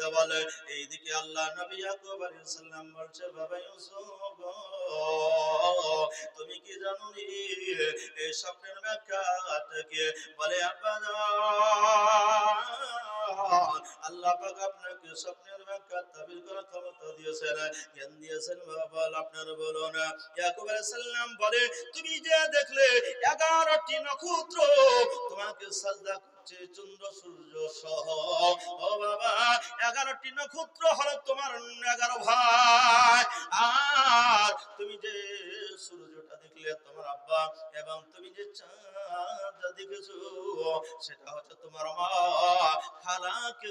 দে বলে, এইদিকে আল্লাহ নবী ইয়াকুব বলছে, বাবা ইউসুফ তুমি কি জানো এই স্বপ্নের ব্যাখ্যাটাকে? বলে, আব্বা আল্লাহ পাক আপনাকে স্বপ্নের ব্যাখ্যা করার ক্ষমতা দিয়েছেন, জ্ঞান দিয়েছেন, বাবা আপনার বলুন। ইয়াকুব আলাইহিস বলে, তুমি যে দেখলে এগারোটি নক্ষত্র, তোমাকে সাজদা চন্দ্র, সূর্য সহ। ও বাবা, এগারোটি নক্ষত্র হলো তোমার এগারো ভাই। আর তুমি যে সূর্যটা দেখলে, তোমার আব্বা, এবং তুমি যে চাঁদটা দেখেছ, সেটা হচ্ছে তোমার মা। খালাকে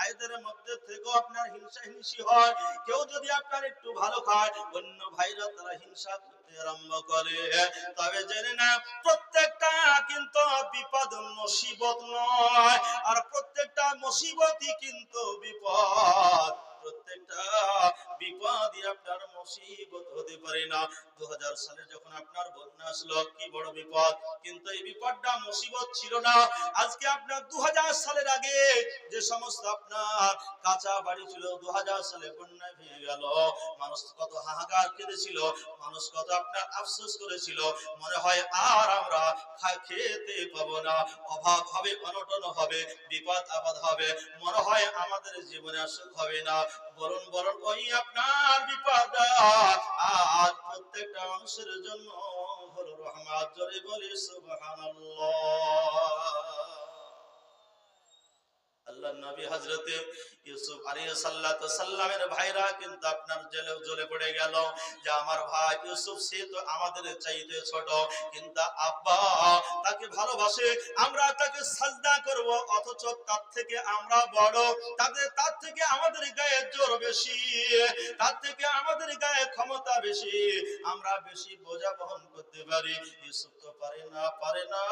ভাইদের মধ্যে থেকেও আপনার হিংসা হিংসি হয়। কেউ যদি আপনার একটু ভালো খায়, অন্য ভাইরা তারা হিংসা করতে আরম্ভ করে। তবে জেনে না প্রত্যেকটা কিন্তু বিপদ মুসিবত নয়, আর প্রত্যেকটা মুসিবতই কিন্তু বিপদ। প্রত্যেকটা বিপদই আপনার মুসিবত হতে পারে না। দু সালে যখন আপনার বন্যা আসলো, কি বড় বিপদ? কিন্তু এই বিপদটা মুসিবত ছিল না। আজকে আপনার দু সালের আগে যে সমস্ত আপনার কাঁচা বাড়ি ছিল দু সালে বন্যায় ভেঙে গেল। মানুষ কত হাহাকার কেঁদেছিল, মানুষ কত আপনার আফসোস করেছিল। মনে হয় আর আমরা খেতে পাবো না। অভাব হবে, অনটন হবে, বিপদ আপদ হবে। মনে হয় আমাদের জীবনে আর সুখ হবে না। বরং বলুন ওই আপনার বিপদ আজ প্রত্যেকটা মানুষের জন্য হলো রহমাত। জোরে বলি, সুবহানাল্লাহ। আল্লাহ নবী হযরতে ইউসুফ ভাইরা কিন্তু আপনার জেলে জ্বলে পড়ে গেল। যে আমার ভাই ইউসুফ, সে তো আমাদের চাইতে ছোট, কিন্তু আব্বা তাকে ভালোবাসে, আমরা তাকে সাজদা করব, অথচ তার থেকে আমরা বড়। তাদের, তার থেকে আমাদের গায়ে জোর বেশি, তার থেকে আমাদের গায়ে ক্ষমতা বেশি। আমরা বেশি বোঝা বহন করতে পারি, ইউসুফ তো পারে না পারে না।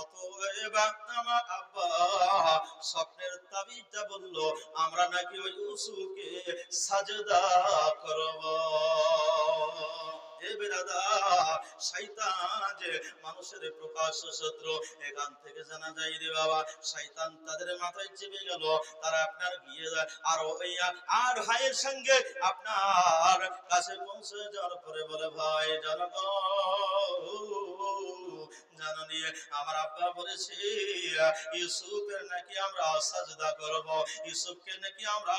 অতএব আমার আব্বা, স্বপ্নের তাবিজটা বলল, আমরা নাকি ওই ইউসুফকে সাজদা করব। তাদের মাথায় তারা আপনার যায় আর আর ভাইয়ের সঙ্গে আপনার কাছে পৌঁছে যাওয়ার পরে বলে, ভাই, জনগণ নিয়ে আমার আব্বা বলেছে, ইউসুফের নাকি আমরা সাজদা করব, ইউসুফকে নাকি আমরা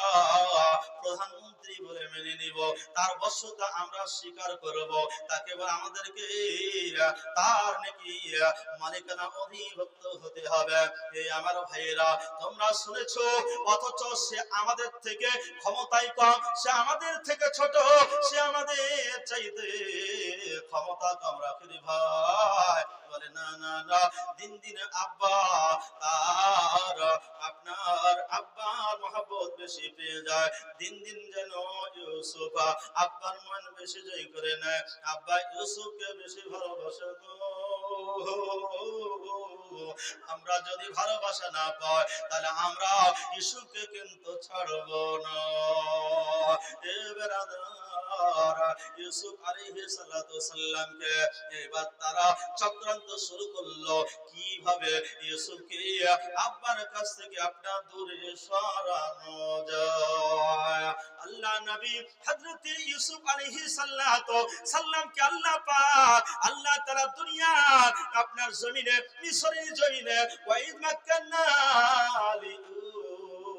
প্রধানমন্ত্রী বলে মেনে নিব, তার বশ্যতা আমরা স্বীকার করব, তাকে আমাদেরকে তার নাকি মালিকানা অধিভুক্ত হতে হবে। এই আমার ভাইয়েরা, তোমরা শুনেছো, অথচ সে আমাদের থেকে ক্ষমতায় কম, সে আমাদের থেকে ছোট, সে আমাদের চাইতে ক্ষমতা কম রাখে ভাই। দিন দিন আব্বা তার আপনার মহব্বত বেশি পেয়ে যায়। দিন দিন যেন আব্বার মন বেশি জয় করে নেয়। আব্বা ইউসুফকে বেশি ভালোবাসে আমরা যদি ভালোবাসা না পাই, তাহলে আমরা ইসুকে কিন্তু ছাড়ব না। এ সাল্লামকে এবার তারা চক্রান্ত শুরু করল। কীভাবে ইউসুফকে আব্বার কাছ থেকে আপনার দূরে আল্লাহ নবী হযরত ইউসুফ আলাইহিস সালাতু সাল্লামকে আল্লাহ পাক দুনিয়ার আপনার জমিনে, মিশরের জমিনে ওয়াইদ মাক্কান্না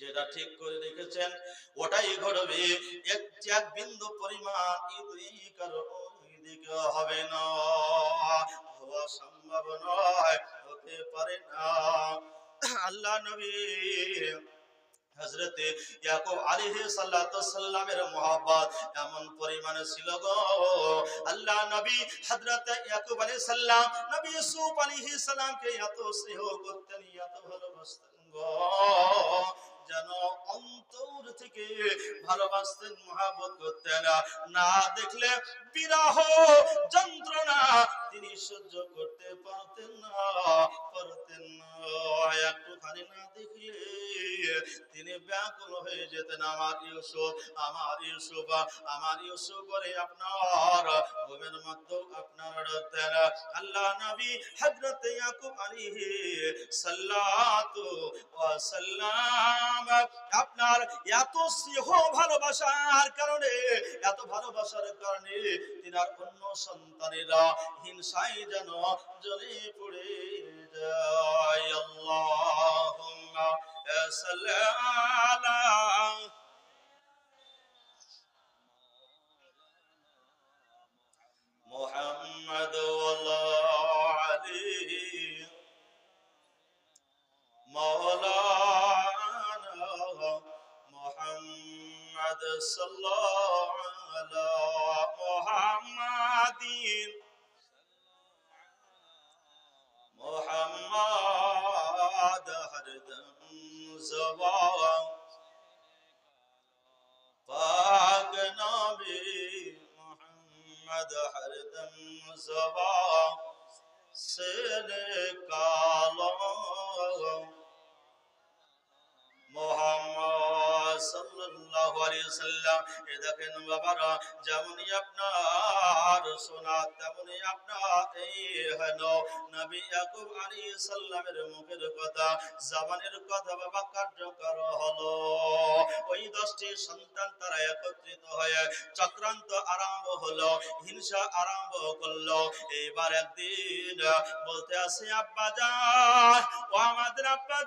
যেটা ঠিক করে রেখেছেন, ওটাই ঘটবে। এক এক বিন্দু পরিমাণ আর ওইদিক হবে না। হওয়া সম্ভব নয়, হতে পারে না। আল্লাহ নবী হযরতে ইয়াকুব আলাইহিস সালাতু সাল্লামের মোহাব্বত এমন পরিমাণে ছিল গো। আল্লাহ নবী হযরতে ইয়াকুব আলাইহিস সালাম, নবী ইউসুফ আলাইহিস সালামকে এত স্নেহ করতেন, এত ভালোবাসতেন গো। যেন অন্তর থেকে ভালোবাসতেন মহাবত করতেন। না দেখলে বিরহ যন্ত্রণা তিনি সহ্য করতে পারতেন না পারতেন না। একটুখানি না দেখলে তিনি ব্যাকুল হয়ে যেতেন। আমার ইউসুফ আমার ইউসুফ আমার ইউসুফ বলে আপনার, ঘুমের মধ্যে আপনার ডাকতেন আল্লাহ নবী হযরত ইয়াকুব আলাইহি সাল্লাতু ওয়া সাল্লাম আপনার এত স্নেহ ভালোবাসার কারণে এত ভালোবাসার কারণে তিনার অন্য সন্তানেরা হিংসায় যেন জ্বলে পড়ে যায় আল্লাহুম্মা সাল্লি আলা محمد والله عليه مولانا محمد صلى الله على محمد محمد هردم زبا پاک نبی محمد هردم زبا سلکا এ দেখেন বাবারা, যেমনই আপনার সোনা, তেমনই আপনার এই নবী ইয়াকুব আলাইহিস সালামের মুখের কথা, জামানের কথা বাবা কার্যকর হলো। ওই দশটি সন্তান তারা একত্রিত হয়ে চক্রান্ত আরম্ভ হলো, হিংসা আরম্ভ করল। এইবার একদিন বলতে আসে আব্বা ও আমাদের আব্বা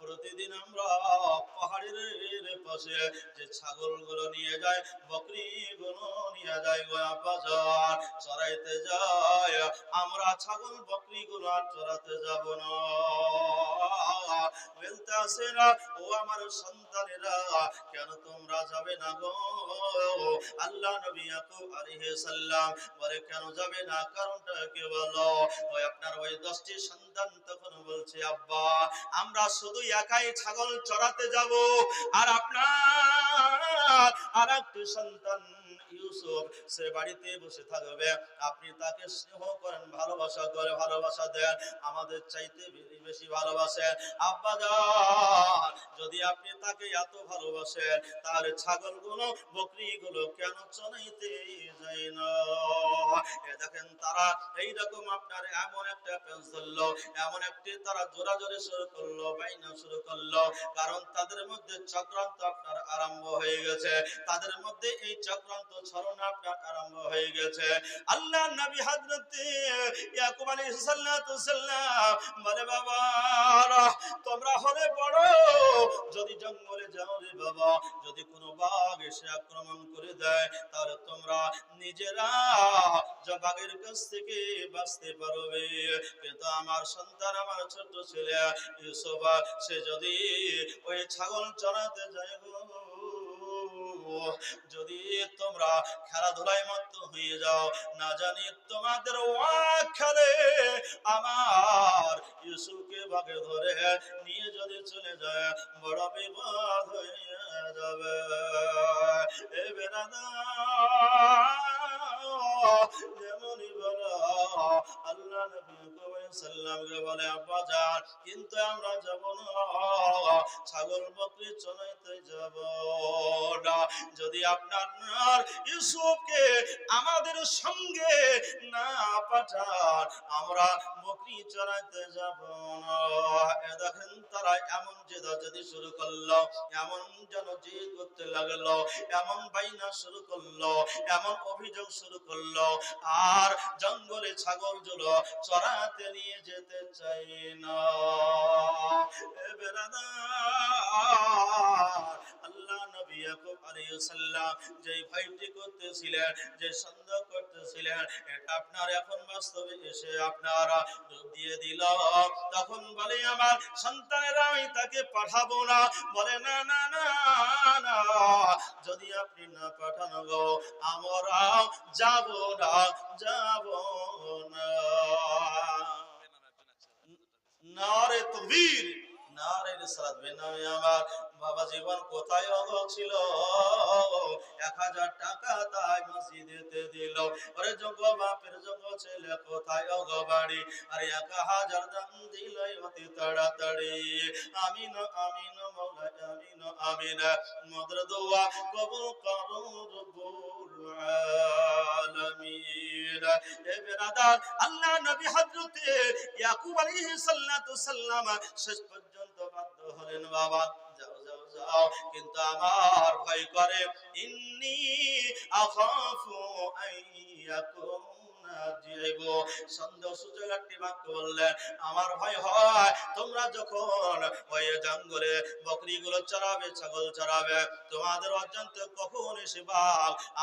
প্রতিদিন আমরা পাহাড়ের পাশে যে ছাগলগুলো নিয়ে যায় বকরি গুলো নিয়ে যায় বাজার চড়াইতে যায়। আমরা ছাগল বকরি গুলো চড়াতে যাব না। ও আমার সন্তানেরা, কেন তোমরা যাবে না গো? আল্লাহ নবী ইয়াকুব আলাইহিস সালাম বলে, কেন যাবে না? কারণটা কি বলো। ওই আপনার ওই দশটি সন্তান তখন বলছে, আব্বা, আমরা শুধু একাই ছাগল চড়াতে যাব, আর আপনার আর একটি সন্তান ইউসুফ সে বাড়িতে বসে থাকবে। আপনি তাকে স্নেহ করেন, ভালোবাসা করে, ভালোবাসা দেন। আমাদের চাইতে বেশি ভালোবাসেন। আব্বা যদি আপনি তাকে এত ভালোবাসেন, তাহলে ছাগলগুলো, বকরিগুলো কেন চড়াইতে যায় না? দেখেন তারা, এইরকম আপনার এমন একটা পেজ ধরলো, এমন একটি তারা জোরাজোরে শুরু করল, বাইনা শুরু করল। কারণ তাদের মধ্যে চক্রান্ত আপনার আরম্ভ হয়ে গেছে। তাদের মধ্যে এই চক্রান্ত যদি জঙ্গলে বাঘ এসে আক্রমণ করে দেয়, তাহলে তোমরা নিজেরা বাঘের কাছ থেকে বাঁচতে পারবে। কিন্তু আমার সন্তান, আমার ছোট ছেলে ইউসুফ, সে যদি ওই ছাগল চড়াতে যায় গো যদি তোমরা খেলাধুলায় মত্ত হয়ে যাও, না জানি তোমাদের খেলে আমার ইউসুফকে ভাগে ধরে নিয়ে যদি চলে যায়, বড় বিপদ হয়ে যাবে। এ বেড়াদা যেমনই বলো, আল্লাহ নবী সাল্লামকে বলে, আব্বা, যান, কিন্তু আমরা যাব না। ছাগল বকরি যাব না। যদি আপনার ইউসুফকে আমাদের সঙ্গে না পাঠান, আমরা বকরি চড়াইতে যাব না। দেখেন তারা এমন জেদা যদি শুরু করল, এমন যেন জিদ করতে লাগল, এমন বাইনা শুরু করল, এমন অভিযোগ শুরু করল। আর জঙ্গলে ছাগল জুলো চড়াতে নিয়ে যেতে চাই না। আল্লাহ নবী যে ভাইটি করতেছিলেন যে সন্দেহ করতেছিলেন, এটা আপনার এখন বাস্তবে এসে আপনারা দিয়ে দিল। তখন বলে, আমার সন্তানেরা আমি তাকে পাঠাবো না। বলে না না না, যদি আপনি না পাঠানো গো, আমরা যাব না যাব না। নারে তকবীর নারে রিসালাত বেনামে আমার বাবা জীবন কোথায় অগ ছিল? এক হাজার টাকা তাই মসজিদেতে দিল। ওরে যোগ বাপের যোগ ছেলে কোথায় অগ বাড়ি? আর এক হাজার দাম দিল অতি তাড়াতাড়ি। আমিন আমিন, মৌলা, আমিন আমিন। মদর দোয়া কবুল করো রব্বুল আলামিন। এ বেরাদার শেষ পর্যন্ত বাধ্য হলেন বাবা। যাও কিন্তু আমার ভয় করে। ইন্নি আখাফু আইয়াকুনা ভয় তোমাদের কখন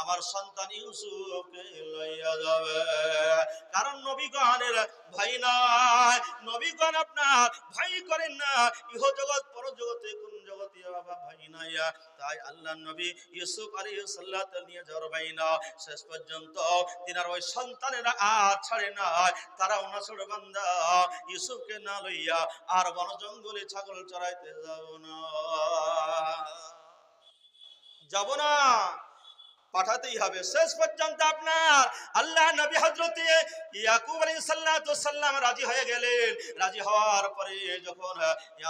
আমার সন্তান ইউসুফকে লইয়া যাবে। কারণ নবীগণের ভাই নয় নবীগণ আপনার ভাই করেন না। ইহ জগৎ পর জগতে কোন জগতে বাবা ভাই নাই। তাই আল্লাহ নবী ইউসুফ আলাইহিস সালাত নিয়ে যাওয়ার ভাই না শেষ পর্যন্ত তিনার ওই সন্তানেরা ইউসুফকে না লইয়া আর বন জঙ্গলে ছাগল চড়াইতে যাব না। যাব না। পাঠাতেই হবে। শেষ পর্যন্ত আপনার। আল্লাহ নবী হজরতে ইয়াকুব সাল্লাতু সাল্লাম রাজি হয়ে গেলেন। রাজি হওয়ার পরে যখন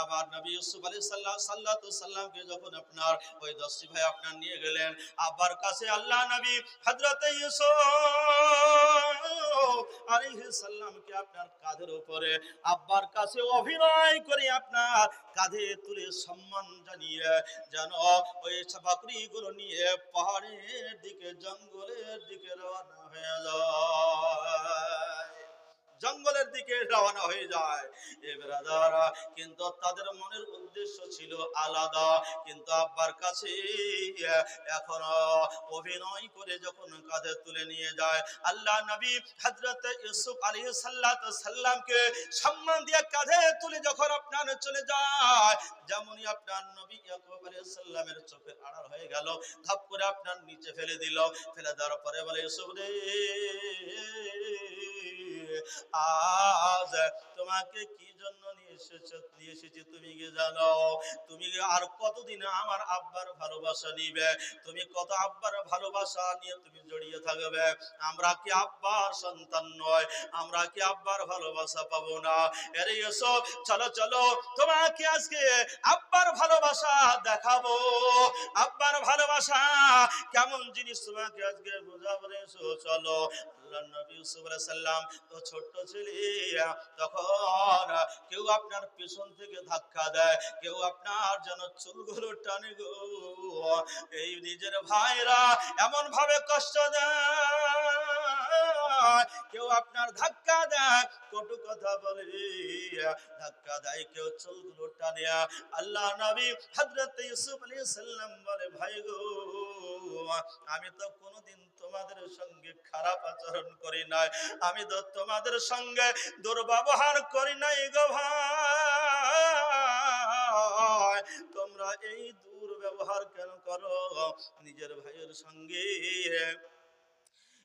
আবার নবী ইউসুফ সাল্লাম সাল্লাতু সাল্লামকে যখন আপনার ওই দশটি ভাই আপনার নিয়ে গেলেন আব্বার কাছে আল্লাহ নবী হজরতে ইউসুফ আলাইহিস সাল্লামকে আপনার কাঁধের উপরে, আব্বার কাছে অভিনয় করে আপনার কাঁধে তুলে সম্মান জানিয়ে, যেন ওই বাকরিগুলো নিয়ে পাহাড়ের দিকে, জঙ্গলের দিকে রওনা হয়ে যায়। জঙ্গলের দিকে রওনা হয়ে যায়। এ ব্রাদারা কিন্তু তাদের মনের উদ্দেশ্য ছিল আলাদা। কিন্তু আব্বার কাছে এখন অভিনয় করে যখন কাঁধে তুলে নিয়ে যায়, আল্লাহ নবী হযরত ইউসুফ আলাইহিস সাল্লাতু সাল্লামকে সম্মান দিয়ে কাঁধে তুলে যখন আপনার চলে যায়, যেমনই আপনার নবী ইয়াকুব আলাইহিস সালামের চোখে আড়াল হয়ে গেল, ধাপ করে আপনার নিচে ফেলে দিল। ফেলে দেওয়ার পরে বলে, ইউসুফ রে আজ তোমাকে কি জন্য নিয়ে এসেছ, নিয়ে এসেছি তুমি কি জানো? তুমি আর কতদিন আমার আব্বার ভালোবাসা নিবে? তুমি কত আব্বার ভালোবাসা নিয়ে তুমি জড়িয়ে থাকবে? আমরা কি আব্বার সন্তান নয়? আমরা কি আব্বার ভালোবাসা পাবো না? এরে এসো চলো চলো, তোমাকে আজকে আব্বার ভালোবাসা দেখাবো। আব্বার ভালোবাসা কেমন জিনিস তোমাকে আজকে বোঝাবো চলো নবী সালাম, তো ছোট্ট তখন কেউ আপনার পেছন থেকে ধাক্কা দেয়, কেউ আপনার যেন চুলগুলো টানে গো। এই নিজের ভাইরা এমন ভাবে কষ্ট দেয়, কেউ আপনার ধাক্কা দেয়, কটু কথা বলে, ধাক্কা দেয়, কেউ চুলগুলো টানে। আল্লাহ নবী হযরত ইউসুফ আলাইহিস সালাম বলে, ভাই গো, আমি তো কোনোদিন তোমাদের সঙ্গে খারাপ আচরণ করি নাই। আমি তো তোমাদের সঙ্গে দুর্ব্যবহার করি নাই গো ভাই। তোমরা এই দুর্ব্যবহার কেন করো? নিজের ভাইয়ের সঙ্গে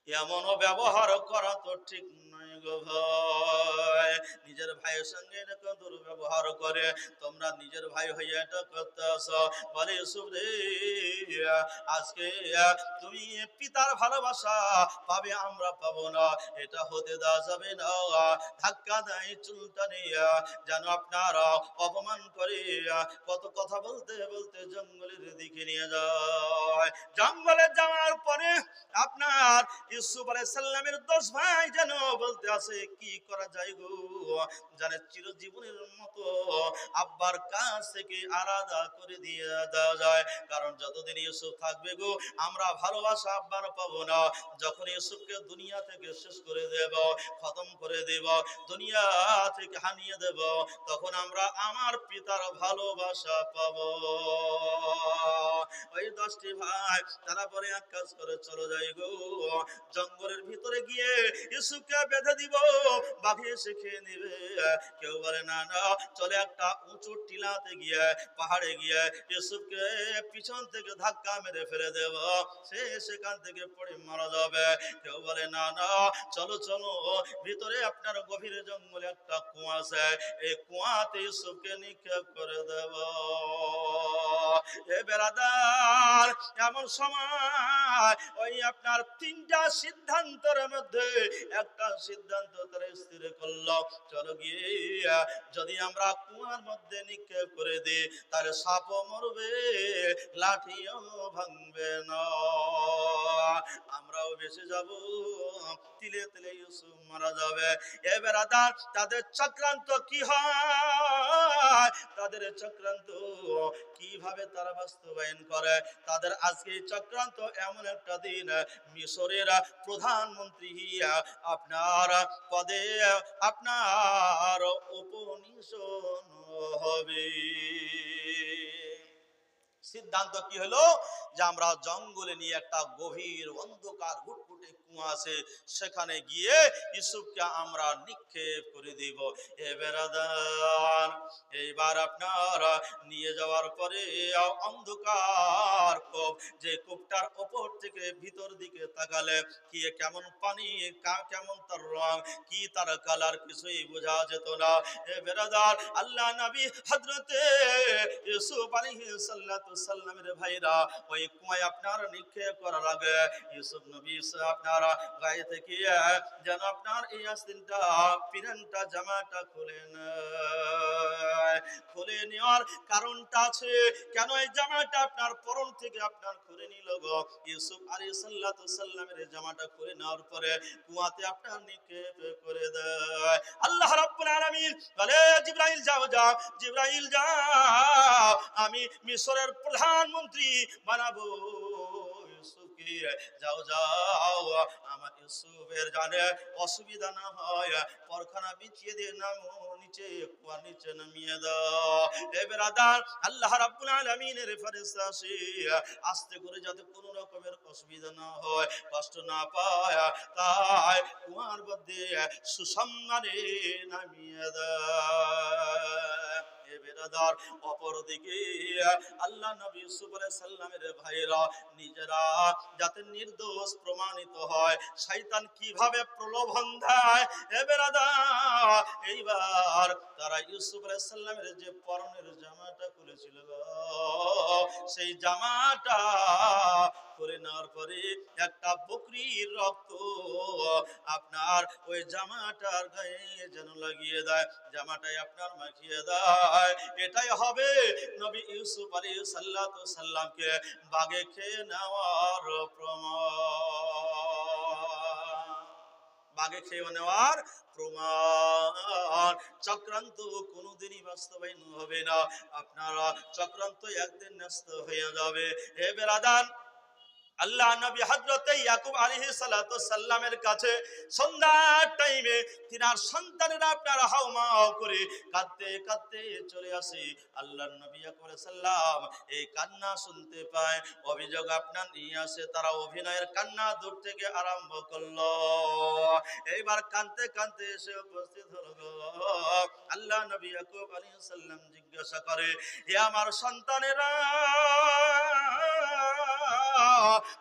এমন ব্যবহার করা তো ঠিক নয় গো ভাই। নিজের ভাইয়ের সঙ্গে এরকম দুর্ব্যবহার করে তোমরা নিজের ভাই হয়ে এটা করতে আসো বলে, ইউসুফ আজকে তুমি পিতার ভালোবাসা পাবে, আমরা পাবো না। এটা হতে দেওয়া যাবে না। ধাক্কা দেয় চুলটা নিয়ে, যেন আপনারা অপমান করে কত কথা বলতে বলতে জঙ্গলের দিকে নিয়ে যায় ইউসুফ আলাইহিস সালামের দশ ভাই যেন বলতে আছে কি করা যায় গো? জানে চিরজীবনের মতো আব্বার কাছ থেকে আলাদা করে দিয়ে দেওয়া যায়। কারণ যতদিন ইউসুফ থাকবে গো, আমরা ভালোবাসা আব্বার পাবো না। যখন ইউসুফকে দুনিয়া থেকে শেষ করে দেব, খতম করে দেব, দুনিয়া থেকে হানিয়ে দেব, তখন আমরা আমার পিতার ভালোবাসা পাবো। ওই দশটি ভাই তারা পরে এক কাজ করে চলো যাই গো। জঙ্গলের ভিতরে গিয়ে ইসুকে বেঁধে দিব। বাঘে এসে খেয়ে নিবে। কেউ বলে, না না, চলে একটা উঁচু টিলাতে গিয়ে, পাহাড়ে গিয়ে ইসুফকে পিছন থেকে ধাক্কা মেরে ফেলে দেব। সে সেখান থেকে পড়ে মারা যাবে। কেউ বলে, না না, চলো চলো, ভিতরে আপনার গভীর জঙ্গলে একটা কুয়া আছে। এই কুয়াতে ইসুফকে নিক্ষেপ করে দেব। এ বেড়াদার, এমন সময় ওই আপনার তিনটা সিদ্ধান্তের মধ্যে একটা সিদ্ধান্ত তারা স্থির করল। চলো গিয়ে, যদি আমরা কুয়ার মধ্যে নিক্ষেপ করে দিই, তাহলে সাপও মরবে, লাঠিও ভাঙবে না। আমরাও বেঁচে যাব, তিলে তিলে ইউসুফ মারা যাবে। এবার বেড়াদার তাদের চক্রান্ত কি হয়? তাদের চক্রান্ত কীভাবে তারা বাস্তবায়ন করে? তাদের আজকে চক্রান্ত এমন একটা দিন, মিশরের প্রধানমন্ত্রী আপনার পদে আপনার উপনিষণ হবে। সিদ্ধান্ত কি হলো? যে আমরা জঙ্গলে নিয়ে একটা গভীর অন্ধকার ঘুটঘুটে কুয়া আছে, সেখানে গিয়ে ইসুফকে আমরা নিক্ষেপ করে দিব। এ বেড়াদার এইবার আপনারা নিয়ে যাওয়ার পরে অন্ধকার কূপ, যে কূপটার ওপর থেকে ভিতর দিকে তাকালে কি কেমন পানি, কা- কেমন তার রং, কি তার কালার কিছুই বোঝা যেত না। এ বেরাদার, আল্লাহ নবী হযরতে ইউসুফ আলাইহিস সাল্লামের ভাইরা ওই কুয়ায় আপনার নিক্ষেপ করার আগে ইউসুফ নবী সা- গায়ে থেকে যেন আপনার এই পিরানটা জামাটা খুলে খুলে নেওয়ার কারণটা আছে, কেন এই জামাটা আপনার থেকে আপনার খুলে নিল গো? ইউসুফ সাল্লামের জামাটা খুলে নেওয়ার পরে কুয়াতে আপনার নিক্ষেপ করে দেয়। আল্লাহ রাব্বুল আলামিন বলে, জিবরাইল যাও যাও, জিবরাইল যাও, আমি মিশরের প্রধানমন্ত্রী বানাবো। ইউসুফকে যাও যাও। আমার ইউসুফের জানে অসুবিধা না হয়। পরখানা বিছিয়ে দিয়ে নিচে কুয়ার নিচে নামিয়ে দাও। আল্লাহ রাব্বুল আলামিনের ফেরেশতা আসে। আস্তে করে যাতে কোনো রকমের অসুবিধা না হয়, কষ্ট না পায়। তাই কুয়ার মধ্যে সুসম্মানে নামিয়ে দেয় এ বেরাদার অপরদিকে আল্লাহ নবী ইউসুফ আলাইহিস সালামের ভাইরা নিজেরা যাতে নির্দোষ প্রমাণিত হয়, শয়তান কীভাবে প্রলোভন দেয়? এ বেরাদার এইবার তারা ইউসুফ আলাইহিস সালামের যে পরনের জামাটা খুলেছিল সেই জামাটা করে নেওয়ার পরে একটা বকরির রক্ত আপনার ওই জামাটার গায়ে যেন লাগিয়ে দেয়, জামাটাই আপনার মাখিয়ে দেয়। এটাই হবে নবী ইউসুফ আলী সাল্লাতু সাল্লামকে বাগে খেয়ে নেওয়ার প্রমাণ। বাগে খেয়ে নেওয়ার প্রমাণ। চক্রান্ত কোনোদিনই বাস্তবায়ন হবে না। আপনারা চক্রান্ত একদিন ন্যস্ত হয়ে যাবে। হে বেরাদান আল্লাহ নবী হযরতে ইয়াকুব সালাতু সাল্লামের কাছে সন্ধ্যার টাইমে তিনার সন্তানেরা আপনার হাওমাও করে কাঁদতে কাঁদতে চলে আসে। আল্লাহর নবী ইয়াকুব সালাম এই কান্না শুনতে পায়। অভিযোগ আপনার নিয়ে আসে, তারা অভিনয়ের কান্না দূর থেকে আরম্ভ করল। এইবার কাঁদতে কাঁদতে এসে উপস্থিত হলো আল্লাহ নবী ইয়াকুব আলাইহিস সালাম জিজ্ঞাসা করে হে আমার সন্তানেরা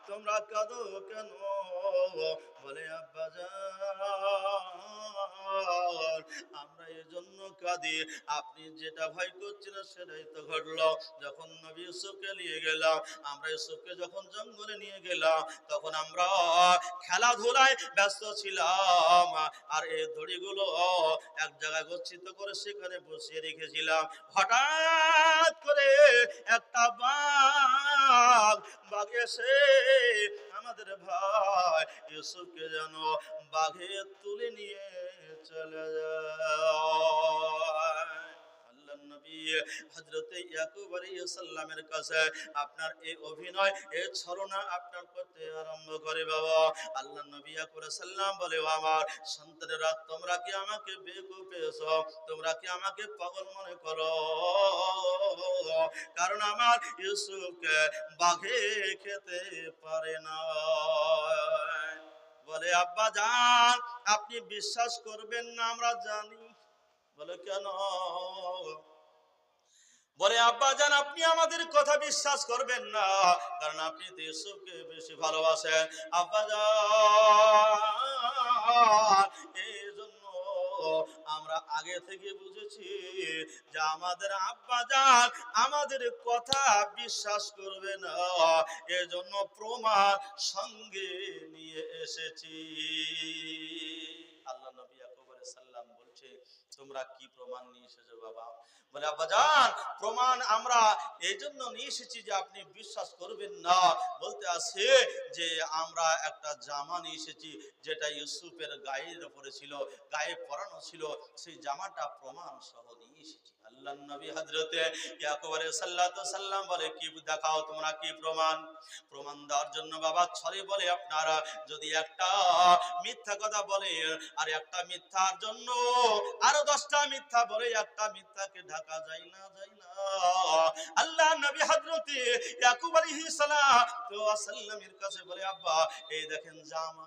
তোমরা কাঁদো কেন? বলে আব্বা আমরা এই জন্য কাঁদি। আপনি যেটা ভয় সেটাই তো ঘটলো। যখন নবী ইউসুফকে নিয়ে গেলাম, আমরা ইউসুফকে যখন জঙ্গলে নিয়ে গেলাম, তখন আমরা খেলাধুলায় ব্যস্ত ছিলাম। আর এই দড়িগুলো এক জায়গায় গচ্ছিত করে সেখানে বসিয়ে রেখেছিলাম। হঠাৎ করে একটা বাঘ বাঘ এসে আমাদের ভাই ইউসুফকে যেন বাঘে তুলে নিয়ে চলে যায়। নবী ইয়াকুব কাছে, আপনার এই অভিনয়, এই ছলনা আপনার করতে আরম্ভ করে বাবা। আল্লাহ নবী ইয়াকুব বলে আমার সন্তানেরা, তোমরা কি আমাকে তোমরা কি আমাকে পাগল মনে করো? কারণ আমার ইউসুফকে বাঘে খেতে পারে না। বলে, আব্বা জান, আপনি বিশ্বাস করবেন না, আমরা জানি। বলে, কেন? বলে, আব্বা জান, আপনি আমাদের কথা বিশ্বাস করবেন না, কারণ আপনি ইউসুফকে বেশি ভালোবাসেন। আব্বা জান, এই জন্য আমরা আগে থেকে বুঝেছি যে আমাদের আব্বা জান আমাদের কথা বিশ্বাস করবে না। এজন্য প্রমাণ সঙ্গে নিয়ে এসেছি। আল্লাহ নবী আলাইহিস সালাম বলছে, তোমরা কি প্রমাণ নিয়ে এসেছ বাবা? বলে আব্বাজান প্রমাণ আমরা এই জন্য নিয়ে এসেছি যে আপনি বিশ্বাস করবেন না। বলতে আছে যে আমরা একটা জামা নিয়ে এসেছি, যেটা ইউসুফের গায়ের উপরে ছিল, গায়ে পরানো ছিল, সেই জামাটা প্রমাণ সহ নিয়ে এসেছি। আল্লাহ নবী ইয়াকুব বলে, কি দেখাও তোমরা, কি প্রমাণ? প্রমাণ দেওয়ার জন্য বাবা বলে, আপনারা যদি একটা মিথ্যা কথা বলে আর একটা মিথ্যার জন্য মিথ্যা বলে, একটা মিথ্যাকে ঢাকা যায় না যায় না। আল্লাহ নবী ইয়াকুব কাছে বলে, আব্বা, এই দেখেন জামা।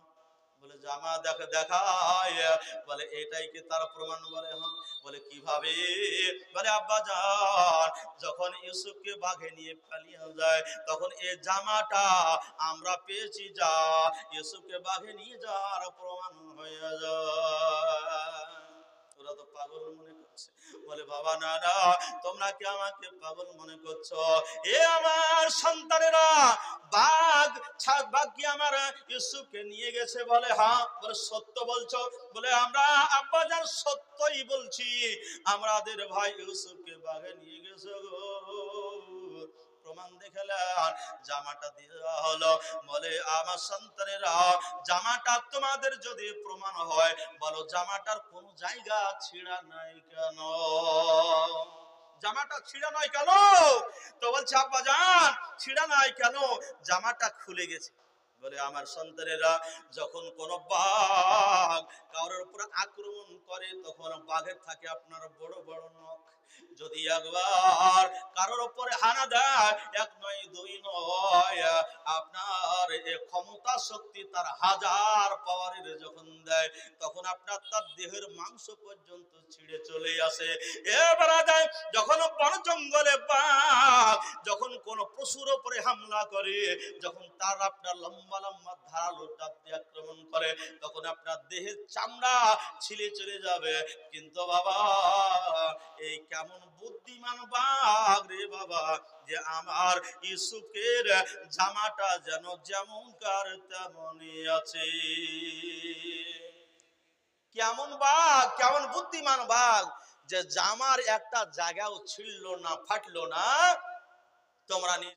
বলে, জামা দেখে, দেখায়। বলে, এটাই কি তার প্রমাণ? বলে হ্যাঁ। বলে, কীভাবে? বলে, আব্বা যান যখন ইউসুফকে বাঘে নিয়ে পালিয়ে যায়, তখন এ জামাটা আমরা পেয়েছি যা, ইউসুফকে বাঘে নিয়ে যাওয়ার প্রমাণ হয়ে যায়। ওরা তো পাগল মনে করছে। বলে, বাবা, না না, তোমরা কি আমাকে পাগল মনে করছ? এ আমার সন্তানেরা, বাঘ, ছাদ বাঘ কি আমার ইউসুফকে নিয়ে গেছে? বলে হ্যাঁ। বলে, সত্য বলছো। বলে, আমরা আব্বা যার সত্যই বলছি আমাদের ভাই ইউসুফকে বাঘে নিয়ে গেছে গো। প্রমাণ দেখালেন জামাটা দেওয়া হলো। বলে, আমার সন্তানেরা, জামাটা তোমাদের যদি প্রমাণ হয়, বলো জামাটার কোন জায়গা ছিঁড়া নাই কেন? জামাটা ছিঁড়া নয় কেন? তো বলছে, আব্বা জান, ছিঁড়া নাই কেন? জামাটা খুলে গেছে। বলে, আমার সন্তানেরা, যখন কোন বাঘ কারোর উপর আক্রমণ করে, তখন বাঘের থাকে আপনার বড় বড় নখ। যদি একবার কারোর উপরে হানা দেয়, এক নয়, দুই নয়, আপনার ক্ষমতা শক্তি তার হাজার পাওয়ারের যখন দেয়, তখন আপনার তার দেহের মাংস পর্যন্ত ছিঁড়ে চলে আসে। এবার যায় যখন বন জঙ্গলে বাঘ, যখন কোন পশুর উপরে হামলা করে, যখন তার আপনার লম্বা লম্বা ধারালো দাঁত দিয়ে আক্রমণ করে, তখন আপনার দেহের চামড়া ছিলে চলে যাবে। কিন্তু বাবা, এই কেমন বুদ্ধিমান বাঘ বাবা, যে আমার ইসুকের জামাটা যেন যেমন কার তেমনই আছে। কেমন বাঘ, কেমন বুদ্ধিমান বাঘ, যে জামার একটা জায়গাও ছিল না, ফাটলো না। তোমরা